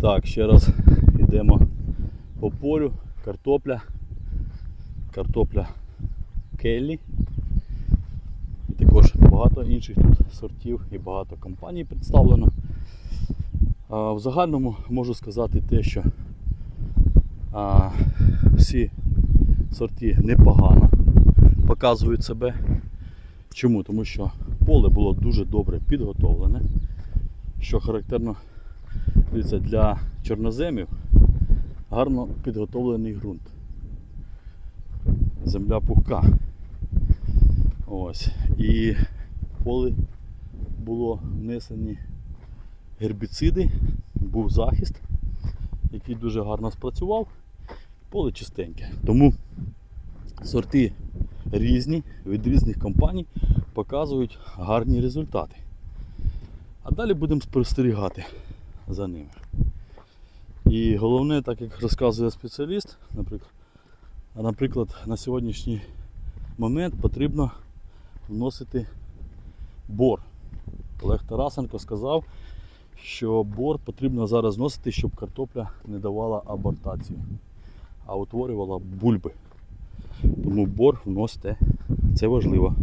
Так, ще раз йдемо по полю, картопля, картопля Келлі. І також багато інших тут сортів і багато компаній представлено. А, в загальному можу сказати те, що а, всі сорти непогано показують себе. Чому? Тому що поле було дуже добре підготовлене, що характерно дивіться, для чорноземів гарно підготовлений ґрунт. Земля пухка. Ось. І поле було внесені гербіциди, був захист, який дуже гарно спрацював. Поле чистеньке. Тому сорти різні від різних компаній показують гарні результати. А далі будемо спостерігати за ними. І головне, так як розказує спеціаліст, наприклад, наприклад, на сьогоднішній момент потрібно вносити бор. Олег Тарасенко сказав, що бор потрібно зараз вносити, щоб картопля не давала абортацію, а утворювала бульби. Тому бор вносите, це важливо.